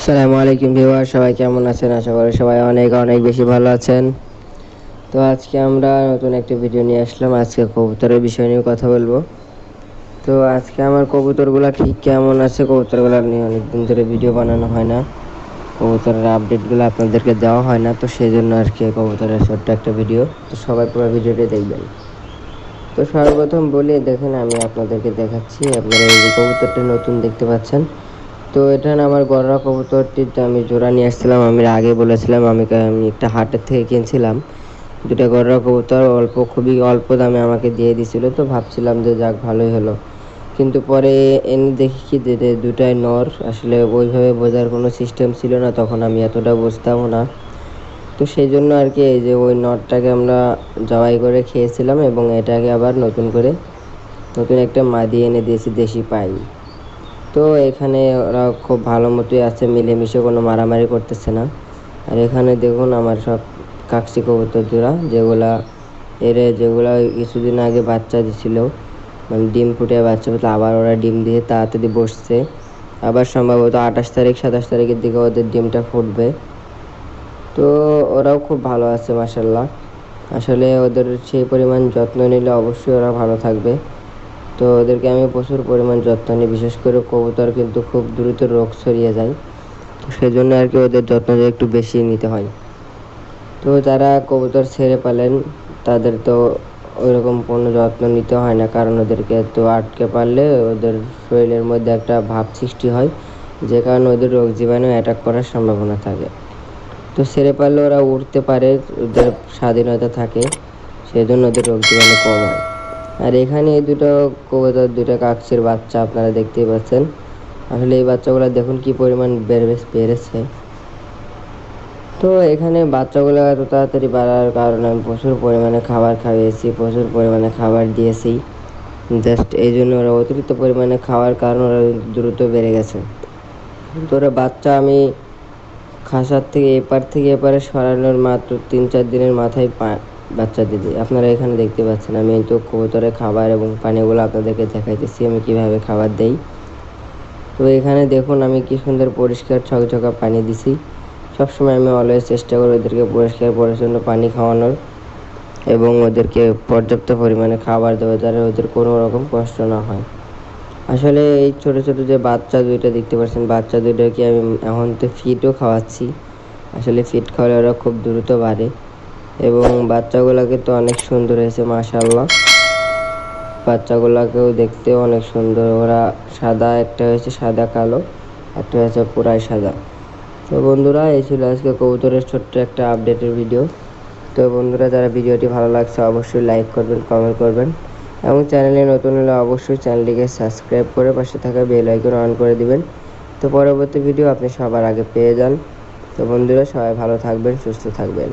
আসসালামু আলাইকুম ভিউয়ার, সবাই কেমন আছেন? আশা করি সবাই অনেক অনেক বেশি ভালো আছেন। তো আজকে আমরা নতুন একটি ভিডিও নিয়ে আসলাম। আজকে কবুতরের বিষয় নিয়ে কথা বলব। তো আজকে আমার কবুতরগুলো ঠিক কেমন আছে? কবুতরগুলো নিয়ে অনেকদিন ধরে ভিডিও বানানো হয় না। কবুতরের আপডেটগুলো আপনাদেরকে দেওয়া হয় না। তো সেই জন্য আর কি কবুতরের ছোট্ট একটা ভিডিও তো সবাই পুরো ভিডিওটি দেখবেন। তো সর্বপ্রথম বলি, দেখেন আমি আপনাদেরকে দেখাচ্ছি। আপনারা এই যে কবুতরটি নতুন দেখতে পাচ্ছেন। তো এটা আমার গররা কবুতরটিতে আমি জোড়া নিয়ে আসছিলাম, আমি আগে বলেছিলাম আমি আমি একটা হাটের থেকে কিনছিলাম। দুটা গররা কবুতর অল্প, খুবই অল্প দামে আমাকে দিয়ে দিছিল, তো ভাবছিলাম যে যাক ভালোই হলো। কিন্তু পরে এনে দেখি কি যে দুটাই নর, আসলে ওইভাবে বোঝার কোনো সিস্টেম ছিল না, তখন আমি এতটা বুঝতামও না। তো সেই জন্য আর কি এই যে ওই নটটাকে আমরা জবাই করে খেয়েছিলাম এবং এটাকে আবার নতুন করে, নতুন একটা মাদি এনে দিয়েছি দেশি পাই তো এখানে ওরা খুব ভালো মতোই আছে, মিলেমিশে কোনো মারামারি করতেছে না। আর এখানে দেখুন আমার সব কাকসি কবুতর জোড়া যেগুলা এর যেগুলা কিছুদিন আগে বাচ্চা দিছিল মানে ডিম ফুটে বাচ্চা ফুটে আবার ওরা ডিম দিয়ে তাড়াতাড়ি বসছে। আবার সম্ভবত আঠাশ তারিখ, সাতাশ তারিখের দিকে ওদের ডিমটা ফুটবে। তো ওরাও খুব ভালো আছে মাসাল্লাহ আসলে ওদের সেই পরিমাণ যত্ন নিলে অবশ্যই ওরা ভালো থাকবে। তো ওদেরকে আমি প্রচুর পরিমাণ যত্ন নিই, বিশেষ করে কবুতর কিন্তু খুব দ্রুত রোগ ছড়িয়ে যায়। সেজন্য আর কি ওদের যত্নটা একটু বেশি নিতে হয়। তো যারা কবুতর ছেড়ে পালেন, তাদের তো ওইরকম কোনো যত্ন নিতে হয় না, কারণ ওদেরকে তো আটকে পারলে ওদের শরীরের মধ্যে একটা ভাব সৃষ্টি হয়, যে কারণে ওদের রোগ জীবাণু অ্যাটাক করার সম্ভাবনা থাকে। তো ছেড়ে পারলে ওরা উঠতে পারে, ওদের স্বাধীনতা থাকে সেই জন্য ওদের রোগ জীবাণু কম হয়। আর এখানে এই দুটো কবুতর, দুটো কাকসির বাচ্চা আপনারা দেখতেই পাচ্ছেন। আসলে এই বাচ্চাগুলো দেখুন কি পরিমাণ বেড়ে বেড়েছে তো এখানে বাচ্চাগুলো এত তাড়াতাড়ি বাড়ার কারণে আমি প্রচুর পরিমাণে খাবার খাইয়েছি, প্রচুর পরিমাণে খাবার দিয়েছি। জাস্ট এই জন্য ওরা অতিরিক্ত পরিমাণে খাওয়ার কারণে ওরা দ্রুত বেড়ে গেছে। তো ওরা বাচ্চা আমি খাসার থেকে এপার থেকে এপারে সরানোর মাত্র তিন চার দিনের মাথায় বাচ্চা দিদি, আপনারা এখানে দেখতে পাচ্ছেন আমি তো কবুতরের খাবার এবং পানিগুলো আপনাদেরকে দেখাইতেছি, আমি কীভাবে খাবার দেই। তো এখানে দেখুন আমি কি সুন্দর পরিষ্কার ছকছকা পানি দিছি। সবসময় আমি অলওয়েজ চেষ্টা করি ওদেরকে পরিষ্কার পরিচ্ছন্ন পানি খাওয়ানোর এবং ওদেরকে পর্যাপ্ত পরিমাণে খাবার দেওয়া যাতে ওদের কোনো রকম কষ্ট না হয়। আসলে এই ছোট ছোট যে বাচ্চা দুইটা দেখতে পাচ্ছেন, বাচ্চা দুইটাকে আমি এখন তো ফিটও খাওয়াচ্ছি। আসলে ফিট খাওয়ালে ওরা খুব দ্রুত বাড়ে। এবং বাচ্চাগুলোকে তো অনেক সুন্দর হয়েছে মাশাল্লাহ বাচ্চাগুলোকেও দেখতেও অনেক সুন্দর। ওরা সাদা, একটা হয়েছে সাদা কালো, একটা হয়েছে পুরাই সাদা। তো বন্ধুরা, এই ছিল আজকে কবুতরের ছোট্ট একটা আপডেটের ভিডিও। তো বন্ধুরা, যারা ভিডিওটি ভালো লাগছে, অবশ্যই লাইক করবেন, কমেন্ট করবেন। এবং চ্যানেলে নতুন হলে অবশ্যই চ্যানেলটিকে সাবস্ক্রাইব করে পাশে থাকা বেল আইকন অন করে দিবেন। তো পরবর্তী ভিডিও আপনি সবার আগে পেয়ে যান। তো বন্ধুরা, সবাই ভালো থাকবেন, সুস্থ থাকবেন।